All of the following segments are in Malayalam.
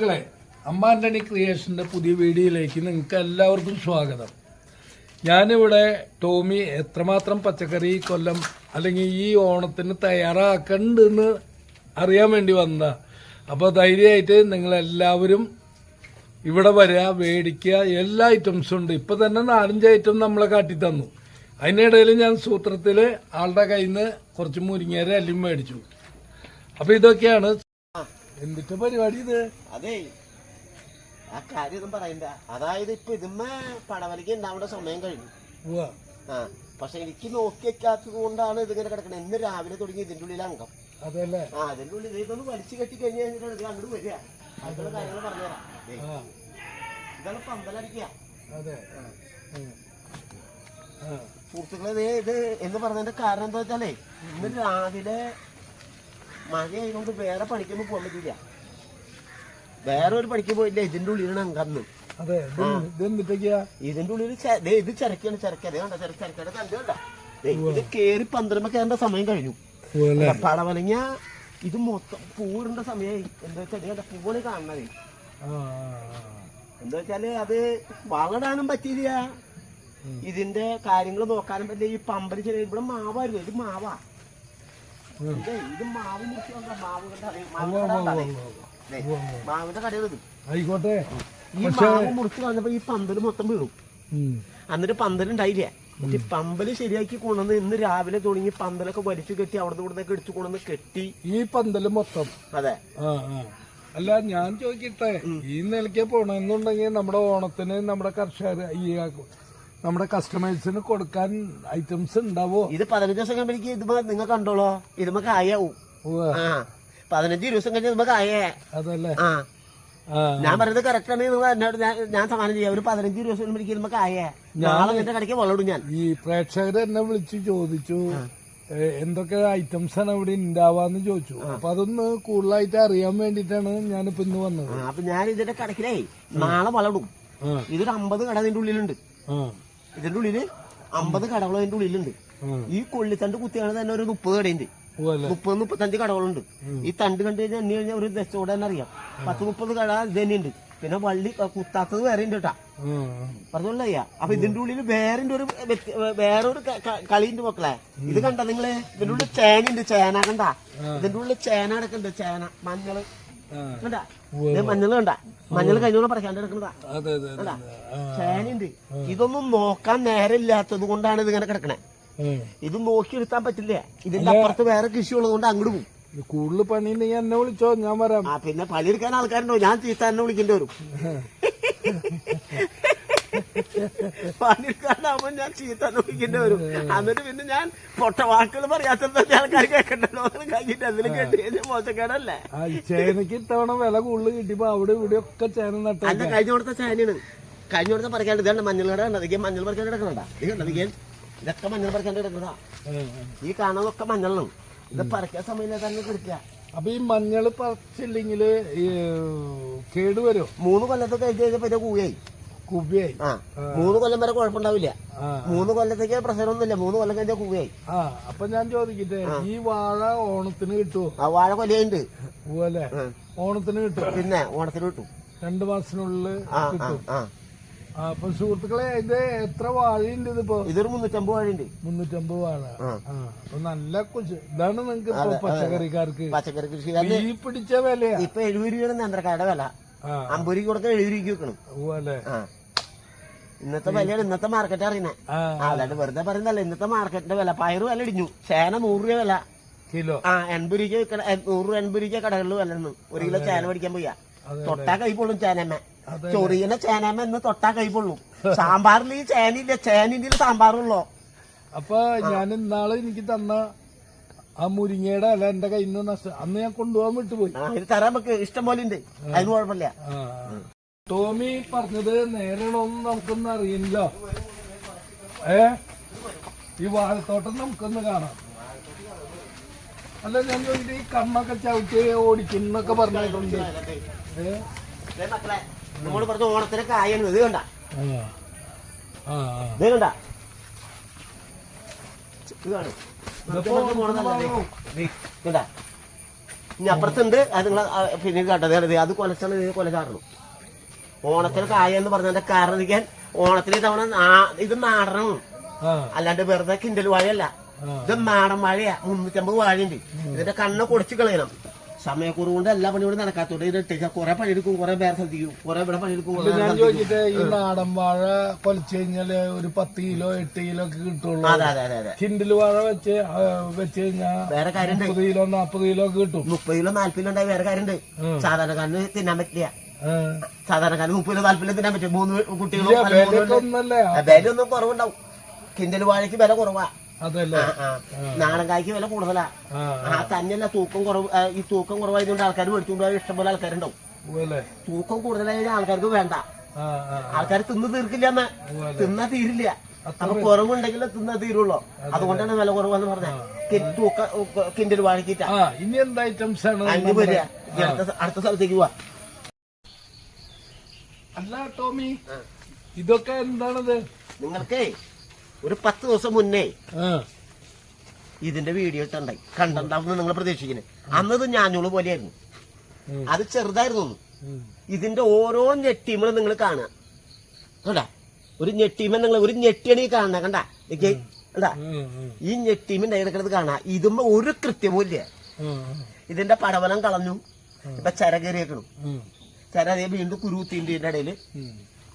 മക്കളെ അമ്മ ക്രിയേഷന്റെ പുതിയ വീഡിയോയിലേക്ക് നിങ്ങൾക്ക് എല്ലാവർക്കും സ്വാഗതം. ഞാനിവിടെ ടോമി എത്രമാത്രം പച്ചക്കറി കൊല്ലം അല്ലെങ്കിൽ ഈ ഓണത്തിന് തയ്യാറാക്കണ്ടെന്ന് അറിയാൻ വേണ്ടി വന്ന. അപ്പോൾ ധൈര്യമായിട്ട് നിങ്ങളെല്ലാവരും ഇവിടെ വരിക മേടിക്കുക എല്ലാ ഐറ്റംസും ഉണ്ട്. ഇപ്പോൾ തന്നെ നാലഞ്ച് ഐറ്റം നമ്മളെ കാട്ടി തന്നു അതിനിടയിൽ ഞാൻ സൂത്രത്തിൽ ആളുടെ കയ്യിൽ നിന്ന് കുറച്ച് മുരിങ്ങേരെ അല്ലിയും മേടിച്ചു. അപ്പോൾ ഇതൊക്കെയാണ് എന്തിട്ട് പരിപാടി ഇത്? അതെ. ആ കാര്യമൊന്നും പറയണ്ട. അതായത് ഇപ്പൊ ഇതുമ്മ പടവലിക്ക് ഉണ്ടാവേണ്ട സമയം കഴിഞ്ഞു. ആ പക്ഷെ എനിക്ക് നോക്കി വെക്കാത്തത് കൊണ്ടാണ് ഇതിങ്ങനെ കിടക്കണത് ഇന്ന് രാവിലെ തുടങ്ങി ഇതിന്റെ ഉള്ളിൽ അംഗം. അതല്ലേ? ആ അതിന്റെ ഉള്ളിൽ ഇതൊന്ന് വലിച്ചു കെട്ടി കഴിഞ്ഞാൽ ഇത് അങ്ങോട്ട് വരിക. അതിനുള്ള കാര്യങ്ങൾ പറഞ്ഞുതരാം. ഇതാണ് പന്തലടിക്കുക. അതെ. സുഹൃത്തുക്കളെ ഇത് എന്ന് പറഞ്ഞതിന്റെ കാരണം എന്താ വെച്ചാലേ ഇന്ന് രാവിലെ മഴ ആയതുകൊണ്ട് വേറെ പണിക്കൊന്നും പോകാൻ പറ്റില്ല വേറെ ഒരു പണിക്ക് പോയില്ല? ഇതിന്റെ ഉള്ളിലാണ് അങ്കന്ന്. ഇതിന്റെ ഉള്ളിൽ ഇത് ചിരക്കാണ് ചിരക്ക ദേ കണ്ട? ചിരക്കയുടെ കണ്ടു ദേ ഇത് കേറി പന്ത്രണ്ട് കയറേണ്ട സമയം കഴിഞ്ഞു? പടവലങ്ങ ഇത് മൊത്തം പൂവിടേണ്ട സമയമായി എന്താ വെച്ചാൽ പൂവളി കാണണത്. എന്താ വെച്ചാൽ അത് വളടാനും പറ്റിയില്ല. ഇതിന്റെ കാര്യങ്ങൾ നോക്കാനും പറ്റില്ല. ഈ പമ്പൽ ചെറിയ ഇവിടെ മാവായിരുന്നു. ഇത് മാവാ. ഇത് ആയിക്കോട്ടെ. ഈ മാവ് മുറിച്ച് കളഞ്ഞപ്പോ ഈ പന്തൽ മൊത്തം വീണു. ഉം. എന്നിട്ട് പന്തലുണ്ടായില്ല എന്നിട്ട് പമ്പൽ ശരിയാക്കി കൊണ്ടുവന്ന് ഇന്ന് രാവിലെ തുടങ്ങി പന്തലൊക്കെ വലിച്ചു കെട്ടി അവിടെ ഇവിടെ എടുത്തു കൊണ്ടുവന്ന് കെട്ടി. ഈ പന്തൽ മൊത്തം. അതെ. അല്ല ഞാൻ ചോദിക്കട്ടെ? ഈ നിലയ്ക്ക് പോണെന്നുണ്ടെങ്കിൽ നമ്മുടെ ഓണത്തിന് നമ്മുടെ കർഷകർ ഈ നമ്മുടെ കസ്റ്റമേഴ്സിന് കൊടുക്കാൻ ഐറ്റംസ് ഉണ്ടാവോ? ഇത് പതിനഞ്ച് ദിവസം കഴിഞ്ഞാൽ ഇതുമ്പോ നിങ്ങൾ കണ്ടോളോ. ഇതുമ്പോ കായാവും ഉവ്വ. ആ പതിനഞ്ച് ദിവസം കഴിഞ്ഞാൽ നമുക്ക് കായേ അതല്ലേ? ഞാൻ പറയുന്നത് കറക്റ്റ് ആണ്. നിങ്ങൾ എന്നോട് ഞാൻ സമാനം ചെയ്യാം. ഒരു പതിനഞ്ച് ദിവസം കഴിഞ്ഞാൽ ഇതുമ്പോ കായേ നാളെ നിന്റെ കടയ്ക്ക് വെള്ളം ഞാൻ. ഈ പ്രേക്ഷകർ എന്നെ വിളിച്ച് ചോദിച്ചു എന്തൊക്കെ ഐറ്റംസ് ആണ് ഇവിടെ ഉണ്ടാവാന്ന് ചോദിച്ചു. അപ്പൊ അതൊന്ന് കൂടുതലായിട്ട് അറിയാൻ വേണ്ടിട്ടാണ് ഞാനിപ്പോ ഇന്ന് വന്നത്. അപ്പൊ ഞാൻ ഇതിന്റെ കടക്കിലേ നാളെ വളടും ഇതൊരു അമ്പത് കട ഇതിന്റെ ഉള്ളിലുണ്ട്. ഇതിന്റെ ഉള്ളിൽ അമ്പത് കടകൾ അതിന്റെ ഉള്ളിലുണ്ട്. ഈ കൊള്ളിത്തണ്ട് കുത്തിയാണ് തന്നെ ഒരു മുപ്പത് കടയുണ്ട്? മുപ്പത് മുപ്പത്തഞ്ച് കടകളുണ്ട്. ഈ തണ്ട് കണ്ടു കഴിഞ്ഞാൽ എണ്ണി കഴിഞ്ഞാൽ ഒരു ദശോടെ തന്നെ അറിയാം. പത്ത് മുപ്പത് കട ഇത് തന്നെയുണ്ട്. പിന്നെ വള്ളി കുത്താത്തത് വേറെ ഉണ്ട് കേട്ടാ. പറഞ്ഞോളൂ അയ്യാ. അപ്പൊ ഇതിന്റെ ഉള്ളിൽ വേറെ ഒരു വേറൊരു കളിയുണ്ട് മക്കളെ. ഇത് കണ്ട നിങ്ങൾ? ഇതിന്റെ ഉള്ളിൽ ചേനയുണ്ട് ചേന കണ്ട? ഇതിന്റെ ഉള്ളിൽ ചേന അടക്കണ്ട് ചേന മഞ്ഞൾ. ആ. കണ്ട? മഞ്ഞൾ കഴിഞ്ഞോളം പറയാണ്ട് കിടക്കുന്നതാ ചേനയുണ്ട്. ഇതൊന്നും നോക്കാൻ നേരമില്ലാത്തത് കൊണ്ടാണ് ഇത് ഇങ്ങനെ കിടക്കണേ ഇത് നോക്കിയെടുത്താൻ പറ്റില്ല. ഇതിന്റെ അപ്പുറത്ത് വേറെ കൃഷി ഉള്ളത് കൊണ്ട് അങ്ങോട്ട് പോകും കൂടുതൽ പണി ഉണ്ടെങ്കിൽ എന്നെ വിളിച്ചോ? ഞാൻ വരാം. ആ പിന്നെ പണിയെടുക്കാൻ ആൾക്കാരുണ്ടോ? ഞാൻ ചീത്ത എന്നെ വിളിക്കേണ്ടി വരും. പണിയെടുക്കാണ്ടാവുമ്പോ ഞാൻ ചീത്ത എന്നെ വിളിക്കേണ്ടി വരും. എന്നിട്ട് പിന്നെ ഞാൻ പൊട്ട വാക്കുകൾ പറയാത്ത ആൾക്കാർ കേൾക്കണ്ടല്ലോ. കഴിഞ്ഞിട്ട് അതിൽ കേട്ട് കഴിഞ്ഞാൽ മോശക്കേടല്ലേ ആ ഈ ചേനക്ക് ഇത്തവണ വില കൂടുതൽ കിട്ടിയപ്പോ അവിടെ ഇവിടെ ഒക്കെ ചേന നട്ട കഴിഞ്ഞ കൊടുത്ത ചേനയാണ്. കഴിഞ്ഞ കൊടുത്ത പറിക്കാണ്ട് ഇതാണ് മഞ്ഞൾ കട കണ്ടത്. മഞ്ഞൾ പറിക്കാണ്ട് കിടക്കണണ്ട ഇത് കണ്ടത് ഈ ഇതൊക്കെ മഞ്ഞൾ പറിക്കാണ്ട് കിടക്കണതാ. ഈ കാണുന്നതൊക്കെ മഞ്ഞളും ഇത് പറിക്കാൻ സമയമില്ല തന്നെ കിടക്കുക അപ്പൊ ഈ മഞ്ഞൾ പറിച്ചില്ലെങ്കിൽ ഈ കേട് വരുമോ മൂന്ന് കൊല്ലത്തെ കഴിഞ്ഞ് കഴിഞ്ഞപ്പോ ഇത് കൂയായി. കുബിയായി ആ മൂന്ന് കൊല്ലം വരെ കുഴപ്പമുണ്ടാവില്ല. മൂന്ന് കൊല്ലത്തേക്ക് പ്രശ്നമൊന്നുമില്ല. മൂന്ന് കൊല്ലം കഴിഞ്ഞാൽ കൂയായി ആ അപ്പൊ ഞാൻ ചോദിക്കട്ടെ ഈ വാഴ ഓണത്തിന് കിട്ടുമോ ആ വാഴ കൊലയുണ്ട്. പോലെ ഓണത്തിന് കിട്ടും പിന്നെ ഓണത്തിന് കിട്ടും. രണ്ടു മാസത്തിനുള്ളിൽ ആ കിട്ടും. അപ്പൊ സുഹൃത്തുക്കളെ ഇത് എത്ര വാഴയുണ്ട് ഇതിപ്പോ? ഇതൊരു മുന്നൂറ്റമ്പത് വാഴയുണ്ട്. മുന്നൂറ്റമ്പത് വാഴ. അപ്പൊ നല്ല കൊച്ചു ഇതാണ് നിങ്ങക്ക് ഇപ്പൊ പച്ചക്കറിക്കാർക്ക്. പച്ചക്കറി കൃഷി ഈ പിടിച്ച വിലയാ? ഇപ്പൊ എഴുപത് രൂപയാണ് നേന്ത്രക്കായുടെ വില. അമ്പത് രൂപ കൊടുക്കാൻ എഴുപത് രൂപയ്ക്ക് വെക്കണം പോലെ ആ. ഇന്നത്തെ വിലയാണ് ഇന്നത്തെ മാർക്കറ്റ് അറിയണേ. അതായത് വെറുതെ പറയുന്നല്ല ഇന്നത്തെ മാർക്കറ്റിന്റെ വില. പയറ് വില ഇടിഞ്ഞു. ചേന നൂറ് രൂപ വില. കിലോ. ആ എൺപത് രൂപ നൂറ് എൺപത് രൂപ കടകളിൽ വില ഉണ്ട് ഒരു കിലോ ചേന മേടിക്കാൻ പോയാ തൊട്ടാ കൈ പൊള്ളും ചേനമ്മ. ചൊറിയുന്ന ചേനമ്മ എന്ന് തൊട്ടാ കൈ പൊള്ളും. സാമ്പാറിൽ ഈ ചേനയില്ല ചേനിന്റെ സാമ്പാറുള്ളോ. അപ്പൊ ഞാൻ ഇന്നാളെ എനിക്ക് തന്ന ആ മുരിങ്ങയുടെ അല്ല എന്റെ കയ്യിൽ നിന്ന് നഷ്ട അന്ന് ഞാൻ കൊണ്ടുപോകാൻ വിട്ടുപോയി. ഇത് തരാൻ നമുക്ക് ഇഷ്ടം പോലെ ഉണ്ട്. അതിന് കുഴപ്പമില്ല. ടോമി പറഞ്ഞത് നേരണോന്ന് നമുക്കൊന്നും അറിയില്ല ഏ? ഈ വാഴത്തോട്ടം നമുക്കൊന്ന് കാണാം. അല്ല ഞാൻ ചോദിച്ചിട്ട് ഈ കണ്ണൊക്കെ ചവിട്ടി ഓടിക്കുന്നൊക്കെ പറഞ്ഞിട്ടുണ്ട്. ഏ? ദേ മക്കളെ നമ്മൾ പറഞ്ഞ ഓണത്തിന് കായാണ് ഇത് കണ്ട. ഇത് ഇത് കാണും. ഇനി അപ്പുറത്തുണ്ട് അത് നിങ്ങൾ പിന്നെ കണ്ടത് അത് കൊലച്ചാണ് ഇത് കൊല ചാടണം. ഓണത്തിന് കായ എന്ന് പറഞ്ഞതിന്റെ കാരണം ഇരിക്കാൻ ഓണത്തിന് തവണ ഇത് നാടണം അല്ലാണ്ട് വെറുതെ കിണ്ടൽ വാഴയല്ല. ഇത് നാടൻ വാഴയാ. മുന്നൂറ്റമ്പത് വാഴയുണ്ട്. ഇതിന്റെ കണ്ണ് കുടച്ചു കളയണം. സമയക്കുറവ് കൊണ്ട് എല്ലാ പണിയും കൂടെ നടക്കാത്തോണ്ട് ഇത് ഇട്ടേച്ച കുറെ പണിയെടുക്കും കുറെ പേരെ ശ്രദ്ധിക്കും കുറെ ഇവിടെ പണിയെടുക്കും ഞാൻ ചോദിച്ചിട്ട് ഈ നാടൻ വാഴ കൊലച്ചു കഴിഞ്ഞാൽ ഒരു പത്ത് കിലോ എട്ട് കിലോ ഒക്കെ കിട്ടുള്ളൂ. അതെ അതെ അതെ അതെ. വാഴ വെച്ച് വെച്ച് കഴിഞ്ഞാൽ വേറെ കാര്യം മുപ്പത് കിലോ നാപ്പത് കിലോ ഒക്കെ കിട്ടും. മുപ്പത് കിലോ നാല്പത് കിലോ ഉണ്ടായി വേറെ കാര്യണ്ട് സാധാരണ സാധാരണക്കാരന് തിന്നാൻ പറ്റില്ല. ആ. സാധാരണക്കാരന് മുപ്പത് കിലോ നാല്പത് കിലോ തിന്നാൻ പറ്റും. മൂന്ന് കുട്ടികളും വിലയൊന്നും വില ഒന്നും കുറവുണ്ടാവും. കിണ്ടൽ വാഴയ്ക്ക് വില കുറവാ. അതല്ലേ? ആ, ആ. നാടൻ കായ്ക്ക് വില കൂടുതലാ. ആ തന്നെയല്ല തൂക്കം കുറവ് ഈ തൂക്കം കുറവായതുകൊണ്ട് ആൾക്കാർ മേടിച്ചുകൊണ്ട് ഇഷ്ടംപോലെ ആൾക്കാരുണ്ടാവും. തൂക്കം കൂടുതലായ ആൾക്കാർക്ക് വേണ്ട. ആൾക്കാർ തിന്ന് തീർക്കില്ല എന്ന്. തിന്നാ തീരില്ല. അപ്പൊ കുറവുണ്ടെങ്കിൽ തിന്നാ തീരുള്ളൂ. അതുകൊണ്ടാണ് വില കുറവെന്ന് പറഞ്ഞത്. തൂക്ക കിൻഡൽ വാഴക്കിട്ട ആ ഇനി എന്ത് ഐറ്റംസ് ആണ് അടുത്ത സ്ഥലത്തേക്ക് പോവാ. അല്ല ടോമി ഇതൊക്കെ എന്താണത്? നിങ്ങൾക്കേ ഒരു പത്ത് ദിവസം മുന്നേ ഇതിന്റെ വീഡിയോ ഇട്ടുണ്ടായി. കണ്ടുണ്ടാവും നിങ്ങൾ പ്രതീക്ഷിക്കുന്നത് അന്നത് ഞാഞ്ഞോൾ പോലെയായിരുന്നു. ആയിരുന്നു അത് ചെറുതായിരുന്നു ഇതിന്റെ ഓരോ ഞെട്ടീമും നിങ്ങൾ കാണുക. കണ്ടാ? ഒരു ഞെട്ടിമ നിങ്ങൾ ഒരു ഞെട്ടിയാണ് ഈ കാണുക കണ്ടാ? ഈ ഞെട്ടീമിന്റെ ഉണ്ടായിരുന്നത് കാണാ ഇതുമ്പോ ഒരു കൃത്യവും ഇല്ല ഇതിന്റെ പടവലം കളഞ്ഞു. ഇപ്പൊ ചര ചര അതേ വീണ്ടും കുരുത്തിണ്ട് ഇതിന്റെ ഇടയിൽ.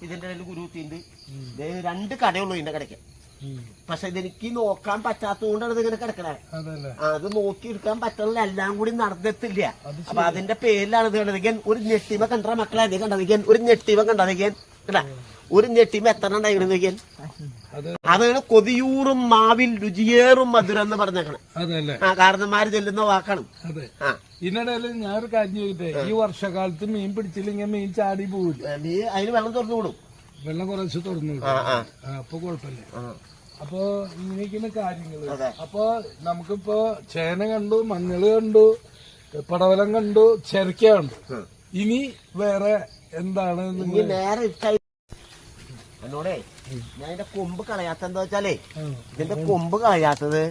ഇതിന്റെ ഇടയിൽ കുരുത്തിണ്ട്. രണ്ട് കടയുള്ളൂ ഇതിന്റെ കടയ്ക്ക്. പക്ഷെ ഇതെനിക്ക് നോക്കാൻ പറ്റാത്തതുകൊണ്ടാണ് ഇതിങ്ങനെ കിടക്കണേ. അത് നോക്കി എടുക്കാൻ പറ്റുള്ള എല്ലാം കൂടി നടന്നെത്തില്ല. അപ്പൊ അതിന്റെ പേരിലാണ് ഇത് കണ്ടതിക്കാൻ ഒരു ഞെട്ടിമ കണ്ട മക്കളെ. കണ്ടതിക്കാൻ ഒരു ഞെട്ടിമ കണ്ടതിക്കാൻ കണ്ടാ? ഒരു ഞെട്ടിമ എത്ര ഉണ്ടായിരുന്നു അതാണ് കൊതിയൂറും മാവിൽ രുചിയേറും മധുരം എന്ന് പറഞ്ഞേക്കണം. അതല്ലേ? ആ കാരണന്മാര് ചെല്ലുന്ന വാക്കാണ്. ഇതിനിടയിൽ ഞാനൊരു കാര്യം ചോദിക്കട്ടെ? ഈ വർഷകാലത്ത് മീൻ പിടിച്ചില്ലെങ്കിൽ മീൻ ചാടി പോവില്ല. നീ അതിന് വെള്ളം തുറന്നു വിടും. വെള്ളം കുറച്ച് തുറന്നു വിടും. അപ്പൊ കുഴപ്പമില്ല. അപ്പൊ ഇങ്ങനെയൊക്കെയാണ് കാര്യങ്ങൾ. അപ്പൊ നമുക്കിപ്പോ ചേന കണ്ടു മഞ്ഞൾ കണ്ടു പടവലം കണ്ടു ചെരക്ക കണ്ടു. ഇനി വേറെ എന്താണ് നിങ്ങൾ നേരെ ഇഷ്ടായി എന്നോടേ ഞാൻ ഇതിന്റെ കൊമ്പ് കളയാത്ത എന്താ വെച്ചാലേ ഇതിന്റെ കൊമ്പ് കളയാത്തത്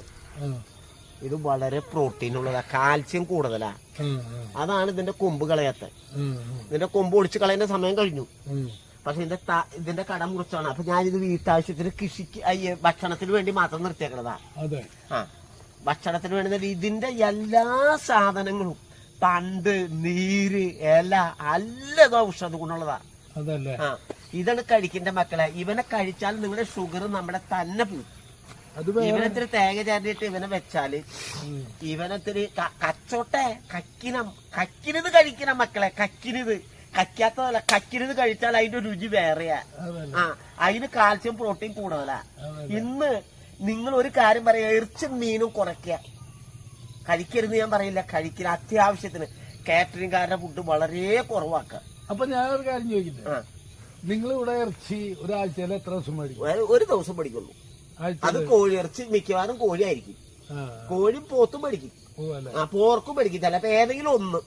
ഇത് വളരെ പ്രോട്ടീൻ ഉള്ളതാ കാൽസ്യം കൂടുതലാ. അതാണ് ഇതിന്റെ കൊമ്പ് കളയാത്ത ഇതിന്റെ കൊമ്പ് ഒളിച്ച് കളയുന്ന സമയം കഴിഞ്ഞു. പക്ഷെ ഇതിന്റെ ഇതിന്റെ കട മുറിച്ചാണ് അപ്പൊ ഞാൻ ഇത് വീട്ടാവശ്യത്തിന് കൃഷിക്ക് അയ്യ, ഭക്ഷണത്തിന് വേണ്ടി മാത്രം നിർത്തിയേക്കണതാ. ആ ഭക്ഷണത്തിന് വേണ്ടി ഇതിന്റെ എല്ലാ സാധനങ്ങളും തണ്ട് നീര് ഇല എല്ലാം ഔഷധ ഗുണമുള്ളതാ. അതല്ലേ? ഇതാണ് കഴിക്കേണ്ട മക്കളെ. ഇവനെ കഴിച്ചാൽ നിങ്ങളുടെ ഷുഗർ നമ്മുടെ തന്നെ പോകും ഇവനത്തിന് ഇവനത്തിരി തേങ്ങ ചേർന്നിട്ട് ഇവനെ വെച്ചാൽ ഇവനത്തിന് ഇവനത്തിരി കച്ചോട്ടെ. കക്കിനം. കക്കിനത് കഴിക്കണം മക്കളെ. കക്കിനത്. കക്കാത്തതല്ല കക്കിനത് കഴിച്ചാൽ അതിന്റെ രുചി വേറെയാ. ആ അതിന് കാൽസ്യം പ്രോട്ടീൻ കൂടുതലാ. ഇന്ന് നിങ്ങൾ ഒരു കാര്യം പറയാ. എറിച്ചും മീനും കുറയ്ക്കുക. കഴിക്കരുത് ഞാൻ പറയില്ല. കഴിക്കില്ല അത്യാവശ്യത്തിന്. കാറ്ററിംഗ് കാരുടെ ഫുഡ് വളരെ കുറവാക്കുക അപ്പൊ ഒരു കാര്യം ചോദിക്കട്ടെ? ആ. നിങ്ങൾ ഇവിടെ ഇറച്ചി ഒരാഴ്ചയിൽ എത്ര ദിവസം മേടിക്കും? ഒരു- ദിവസം പഠിക്കുള്ളൂ അത് കോഴി ഇറച്ചി മിക്കവാറും കോഴി ആയിരിക്കും കോഴി പോത്തും പഠിക്കും ആ പോർക്കും പഠിക്കും ചിലപ്പോ ഏതെങ്കിലും ഒന്ന്.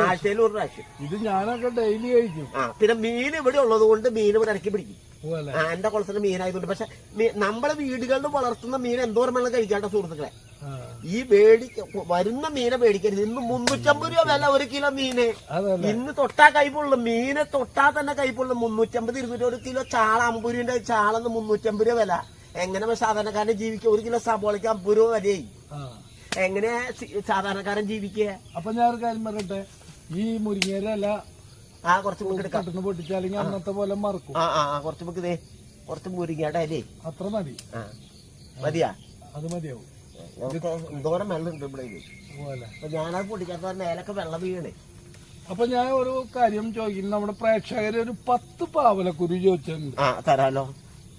ആഴ്ചയിൽ ഒരു പ്രാവശ്യം. ഇത് ഞാനൊക്കെ ഡെയിലി കഴിക്കും. ആ പിന്നെ മീൻ ഇവിടെ ഉള്ളത് കൊണ്ട് മീൻ ഇവിടെ ഇറക്കി പിടിക്കും. എന്റെ കുളത്തിന് മീനായതുകൊണ്ട്. പക്ഷെ നമ്മുടെ നമ്മളെ വീടുകളിൽ വളർത്തുന്ന മീൻ എന്തോരം വെള്ളം കഴിക്കാണ്ട സുഹൃത്തുക്കളെ? ഈ മേടിക്ക വരുന്ന മീനെ മേടിക്കരുത് ഇന്ന് മുന്നൂറ്റമ്പത് രൂപ വില ഒരു കിലോ മീന്. ഇന്ന് തൊട്ടാ കൈപ്പുള്ളു മീനെ തൊട്ടാ തന്നെ കൈപ്പുള്ളു മുന്നൂറ്റമ്പത് ഇരുന്നൂറ്റി ഒരു കിലോ ചാള അമ്പൂരിന്റെ ചാളന്ന് മുന്നൂറ്റമ്പത് രൂപ വില. എങ്ങനെ സാധാരണക്കാരനെ ജീവിക്കുക? ഒരു കിലോ സബോളയ്ക്ക് അമ്പത് രൂപ വിലയായി എങ്ങനെ സാധാരണക്കാരൻ ജീവിക്കുക? അപ്പൊ ഞാൻ ഒരു കാര്യം പറയട്ടെ ഈ മുരിങ്ങയിലല്ല ആ കുറച്ച് കട്ടുന്ന പൊട്ടിച്ചാലെങ്കിൽ അന്നത്തെ പോലെ മറക്കും. ആ ആ കുറച്ച് നമുക്ക് കുറച്ച് മുരിങ്ങയുടെ അല്ലേ അത്ര മതി. ആ. മതിയാ? അത് മതിയാവും. എന്തോരം വെള്ളം ഉണ്ട് ഇവിടെ അപ്പൊ ഞാനത് പൊടിക്കാത്ത മേലൊക്കെ വെള്ളം വീണേ. അപ്പൊ ഞാൻ ഒരു കാര്യം ചോദിക്കുന്നു നമ്മുടെ പ്രേക്ഷകര് ഒരു പത്ത് പാവലക്കുരു ചോദിച്ചിട്ടുണ്ട്. ആ തരാലോ.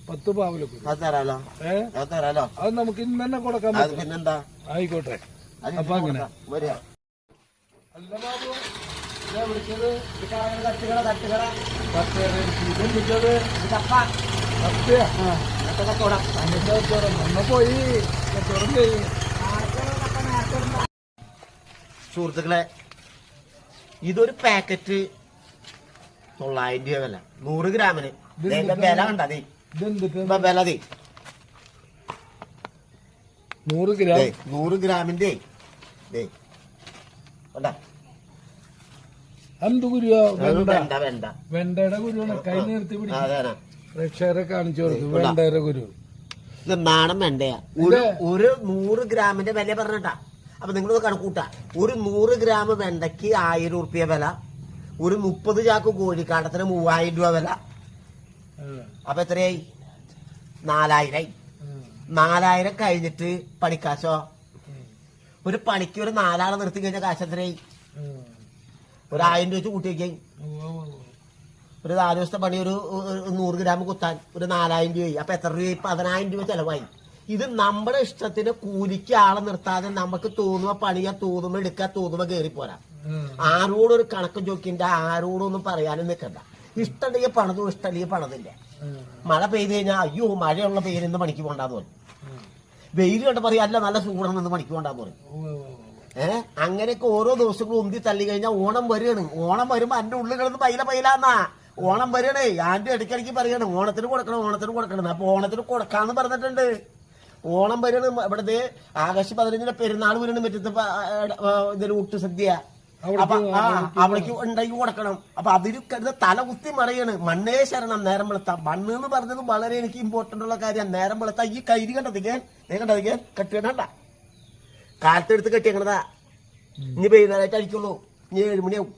പത്ത് പാവലക്കുരു. അത് തരാലോ. ഏ? അത് തരാലോ. അത് നമുക്ക് ഇന്ന് തന്നെ കൊടുക്കാൻ അത് പറ്റും പിന്നെന്താ? ആയിക്കോട്ടെ. അത് അപ്പൊ അങ്ങനെ. വരിക. അല്ല ബാബു ഇതാ വിളിച്ചത്. ഇത് കാണുന്ന തട്ടുകട തട്ടുകട. പത്ത് വിളിച്ചത് ഇത് പോയി. കച്ചവടം ചെയ്യും. സുഹൃത്തുക്കളെ ഇതൊരു പാക്കറ്റ് തൊള്ളായിരം രൂപ വില. നൂറ് ഗ്രാമിന്. വില കണ്ടതേ? വില ദേ. നൂറ് ഗ്രാം. നൂറ് ഗ്രാമിന്റെ ദേ. കണ്ടാ? എന്ത് കുരുവാ അത് വെണ്ട. വെണ്ട വെണ്ട. വെണ്ടയുടെ കുരുവാണ് കൈ നിർത്തി പിടിക്കും. അതെ. പ്രേക്ഷകരെ കാണിച്ചു കൊടുക്കും. വെണ്ടയുടെ ഗുരു. ഇത് നാടൻ വെണ്ടയാ. ഒരു ഒരു നൂറ് ഗ്രാമിന്റെ വില പറഞ്ഞിട്ടാ. അപ്പൊ നിങ്ങൾ കണക്കൂട്ടാ. ഒരു നൂറ് ഗ്രാം വെണ്ടയ്ക്ക് ആയിരം ഉറുപ്പ്യ വില. ഒരു മുപ്പത് ചാക്ക് കോഴിക്കാട്ടത്തിന് മൂവായിരം രൂപ വില. അപ്പൊ എത്രയായി? നാലായിരമായി നാലായിരം കഴിഞ്ഞിട്ട് പണിക്കാശോ? ഒരു പണിക്ക് ഒരു നാലാളെ നിർത്തി കഴിഞ്ഞ കാശ് എത്രയായി? ഒരു ആയിരം രൂപ വെച്ച് കൂട്ടി വയ്ക്കായി. ഒരു നാല് ദിവസത്തെ പണി ഒരു നൂറ് ഗ്രാം കുത്താൻ ഒരു നാലായിരം രൂപയായി. അപ്പൊ എത്ര രൂപ പതിനായിരം രൂപ ചെലവായി. ഇത് നമ്മുടെ ഇഷ്ടത്തിന് കൂലിക്ക് ആളെ നിർത്താതെ നമുക്ക് തോന്നുവ പണിയാ തോന്നുമ്പോ എടുക്കാൻ തോന്നുമ്പോ കയറി പോരാ. ആരോടും ഒരു കണക്ക് ചോദിക്കണ്ട ആരോടൊന്നും പറയാനും നിൽക്കണ്ട ഇഷ്ടമുണ്ടെങ്കിൽ പണതും ഇഷ്ടമല്ലെങ്കിൽ പണതില്ല. മഴ പെയ്ത് കഴിഞ്ഞാൽ അയ്യോ മഴയുള്ള പെയ്യുന്ന പണിക്ക് പോണ്ടാന്ന് പറയും. വെയിൽ കണ്ട് പറയാ അല്ല നല്ല ചൂടാണെന്ന് പണിക്ക് പോണ്ടാന്ന് പറയും. ഏഹ് അങ്ങനെയൊക്കെ ഓരോ ദിവസങ്ങളും ഉന്തി തള്ളി കഴിഞ്ഞാൽ ഓണം വരികയാണ്. ഓണം വരുമ്പോ എന്റെ ഉള്ളിൽ കിടന്ന് പൈല പൈലാന്നാ. ഓണം വരണേ ആന്റി ഇടയ്ക്കിടയ്ക്ക് പറയാണ് ഓണത്തിന് കൊടുക്കണം ഓണത്തിന് കൊടുക്കണം. അപ്പൊ ഓണത്തിന് കൊടുക്കാന്ന് പറഞ്ഞിട്ടുണ്ട്. ഓണം വരികയാണ് ഇവിടെ ദേ ആകാശ് പതിനഞ്ചിന് പെരുന്നാൾ വരണം മറ്റത്തെ ഇതിൽ ഊട്ട് സദ്യ. അപ്പൊ ആ അവിടേക്ക് ഉണ്ടാക്കി കൊടുക്കണം. അപ്പൊ അതിന് കരുത തല കുത്തി മറിയാണ്. മണ്ണേ ശരണം നേരം വെളുത്ത. മണ്ണ് എന്ന് പറഞ്ഞത് വളരെ എനിക്ക് ഇമ്പോർട്ടന്റ് ഉള്ള കാര്യം നേരം വെളുത്ത ഈ കൈരി കണ്ടതിക്കാൻ നീ കണ്ടതിക്കാൻ കെട്ടിടണ്ട കാലത്തെടുത്ത് കെട്ടിയങ്ങണതാ ഇനി വൈകുന്നേരമായിട്ട് അടിക്കുള്ളൂ ഇനി ഏഴുമണിയാവും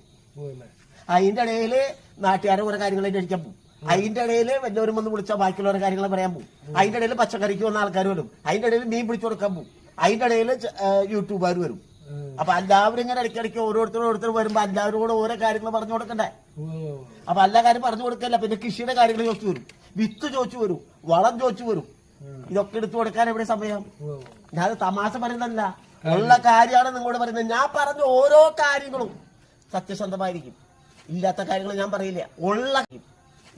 അതിന്റെ ഇടയിൽ നാട്ടുകാരെ കുറെ കാര്യങ്ങൾ അന്വേഷിക്കാൻ പോകും. അതിന്റെ ഇടയിൽ വല്ലവരും വന്ന് വിളിച്ചാൽ ബാക്കിയുള്ളവരുടെ കാര്യങ്ങൾ പറയാൻ പോകും. അതിന്റെ ഇടയിൽ പച്ചക്കറിക്ക് വന്ന ആൾക്കാർ വരും. അതിന്റെ ഇടയിൽ മീൻ പിടിച്ചു കൊടുക്കാൻ പോകും. അതിന്റെ ഇടയിൽ യൂട്യൂബുകാർ വരും. അപ്പൊ എല്ലാവരും ഇങ്ങനെ ഇടയ്ക്കിടയ്ക്ക് ഓരോരുത്തരും ഓരോരുത്തരും വരുമ്പോ എല്ലാവരും കൂടെ ഓരോ കാര്യങ്ങൾ പറഞ്ഞു കൊടുക്കണ്ടേ? അപ്പൊ എല്ലാ കാര്യം പറഞ്ഞു കൊടുക്കല്ല. പിന്നെ കൃഷിയുടെ കാര്യങ്ങൾ ചോദിച്ചു വരും. വിത്ത് ചോദിച്ചു വരും. വളം ചോദിച്ചു വരും. ഇതൊക്കെ എടുത്തു കൊടുക്കാൻ എവിടെ സമയം? ഞാൻ തമാശ പറയുന്നല്ല ഉള്ള കാര്യമാണ് നിങ്ങളോട് പറയുന്നത്. ഞാൻ പറഞ്ഞ ഓരോ കാര്യങ്ങളും സത്യസന്ധമായിരിക്കും. ഇല്ലാത്ത കാര്യങ്ങൾ ഞാൻ പറയില്ല. ഉള്ള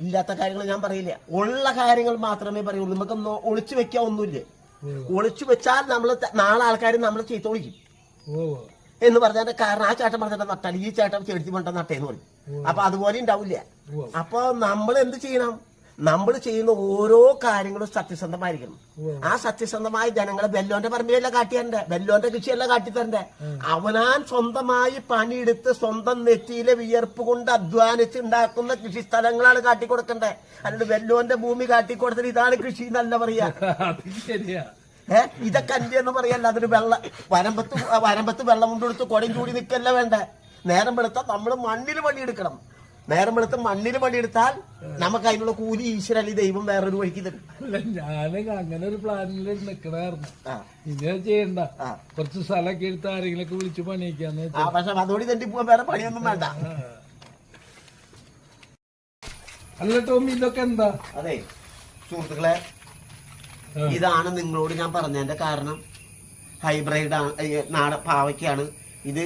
ഇല്ലാത്ത കാര്യങ്ങൾ ഞാൻ പറയില്ല. ഉള്ള കാര്യങ്ങൾ മാത്രമേ പറയുള്ളൂ. നമുക്ക് ഒളിച്ചു വെക്കാൻ ഒന്നുമില്ല. ഒളിച്ചു വെച്ചാൽ നമ്മൾ നാളെ ആൾക്കാർ നമ്മൾ ചീത്ത വിളിക്കും. എന്ന് പറഞ്ഞാൽ കാരണം ആ ചേട്ടൻ പറഞ്ഞിട്ട് നട്ടാൽ ഈ ചേട്ടൻ ചെടുത്തി പണ്ടെന്ന് നട്ടേന്ന് പറഞ്ഞു അപ്പൊ അതുപോലെ ഉണ്ടാവില്ല. അപ്പൊ നമ്മൾ എന്ത് ചെയ്യണം? നമ്മൾ ചെയ്യുന്ന ഓരോ കാര്യങ്ങളും സത്യസന്ധമായിരിക്കണം. ആ സത്യസന്ധമായ ജനങ്ങളെ ബെല്ലോന്റെ പറമ്പിയല്ല കാട്ടിത്തരണ്ടേ. ബെല്ലോന്റെ കൃഷിയല്ല കാട്ടിത്തരണ്ടേ. അവനാൻ സ്വന്തമായി പണിയെടുത്ത് സ്വന്തം നെറ്റിയിലെ വിയർപ്പ് കൊണ്ട് അധ്വാനിച്ച് ഉണ്ടാക്കുന്ന കൃഷി സ്ഥലങ്ങളാണ് കാട്ടിക്കൊടുക്കണ്ടേ. അല്ലാണ്ട് ബെല്ലോന്റെ ഭൂമി കാട്ടിക്കൊടുത്തിട്ട് ഇതാണ് കൃഷി എന്നല്ല പറയാ. ഏ? ഇതൊക്കെ അല്ലേ എന്ന് പറയല്ല അതൊരു വെള്ള വരമ്പത്ത് വരമ്പത്ത് വെള്ളം കൊണ്ടെടുത്ത് കൊടയും ചൂടി നിൽക്കല്ല വേണ്ട? നേരം വെളുത്താൽ നമ്മൾ മണ്ണിൽ പണിയെടുക്കണം. നേരം വെളുത്ത് മണ്ണിൽ പണിയെടുത്താൽ നമുക്ക് അതിനുള്ള കൂലി ഈശ്വര അല്ലെങ്കിൽ ദൈവം വേറൊരു വഴിക്ക് തരും അല്ല ഞാൻ അങ്ങനെ ഒരു പ്ലാനിൽ നിക്കണായിരുന്നു ഇനി അത് ചെയ്യണ്ട. കുറച്ച് സ്ഥലമൊക്കെ എടുത്ത് ആരെങ്കിലൊക്കെ വിളിച്ച് പണിയിക്കാന്ന് പക്ഷെ അതോടെ തന്നെ പോവാൻ വേറെ പണിയൊന്നും വേണ്ട. അല്ല ടോമി ഇതൊക്കെ എന്താ? അതെ സുഹൃത്തുക്കളെ ഇതാണ് നിങ്ങളോട് ഞാൻ പറഞ്ഞതിന്റെ കാരണം. ഹൈബ്രൈഡ് ആണ് നാട പാവയ്ക്കാണ്. ഇത്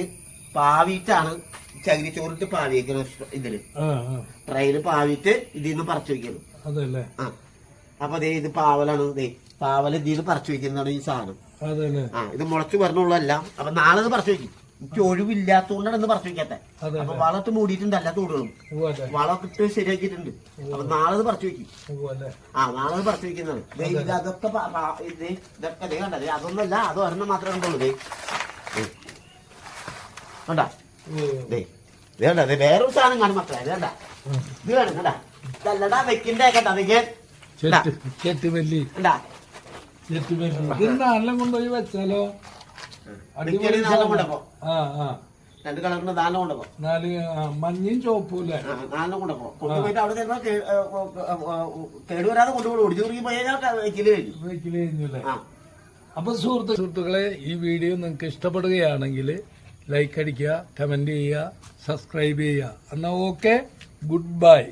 പാവിയിട്ടാണ് ചകിരിച്ചോറിട്ട് പാവിയേക്കണം ഇതിൽ. പാവിട്ട് ട്രെയിൽ പാവിയിട്ട് ഇതിൽ നിന്ന് പറിച്ചു വെക്കണം അതല്ലേ? ആ. അപ്പൊ ദേ ഇത് പാവലാണ്. ദേ പാവൽ ഇതിൽ നിന്ന് പറിച്ചു വെക്കുന്നതാണ് ഈ സാധനം. ആ ഇത് മുളച്ചു പറഞ്ഞുള്ളതല്ല അപ്പൊ നാളെ ഇത് പറിച്ചു വെക്കും. എനിക്ക് ഒഴിവില്ലാത്തോണ്ടാണ് ഇന്ന് പറിച്ചു വെക്കാത്ത. അപ്പൊ വളത്ത് മൂടിയിട്ടുണ്ട് എല്ലാ തോടുകളും. വളമൊക്കെ ഇട്ട് ശരിയാക്കിയിട്ടുണ്ട്. അപ്പൊ നാളെ ഇത് പറിച്ചു വെക്കും. ആ നാളെ ഇത് പറിച്ചു വെക്കുന്നതാണ്. ദേ ഇത് അതൊക്കെ ഇതൊക്കെ കണ്ടത് അതൊന്നല്ല അത് ഒരെണ്ണം മാത്രമേ കണ്ടുള്ളൂ. കണ്ടാ? ദേ വേറൊരു സാധനം കാണും മക്കളെ വേണ്ട ഇത് കണ്ടാ ഇതല്ലടാ വെക്കിന്റെ നാലെല്ലാം കൊണ്ടുപോയി വെച്ചാലോ. ആ ആ. രണ്ട് കളറിന് നാലെണ്ണം കൊണ്ടപ്പോ നാല് മഞ്ഞയും ആ, നാലെണ്ണം കൊണ്ടുപോ കൊണ്ടുപോയിട്ട് അവിടെ ചെന്നാൽ കേടുവരാതെ കൊണ്ടുപോകും. ഒടിച്ചു കുറുക്കി പോയാൽ വെക്കിൽ കഴിഞ്ഞു. വെക്കിൽ അപ്പൊ സുഹൃത്തു സുഹൃത്തുക്കളെ ഈ വീഡിയോ നിങ്ങൾക്ക് ഇഷ്ടപ്പെടുകയാണെങ്കിൽ ലൈക്ക് അടിക്കുക കമന്റ് ചെയ്യുക സബ്സ്ക്രൈബ് ചെയ്യുക. എന്നാൽ ഓക്കെ ഗുഡ് ബൈ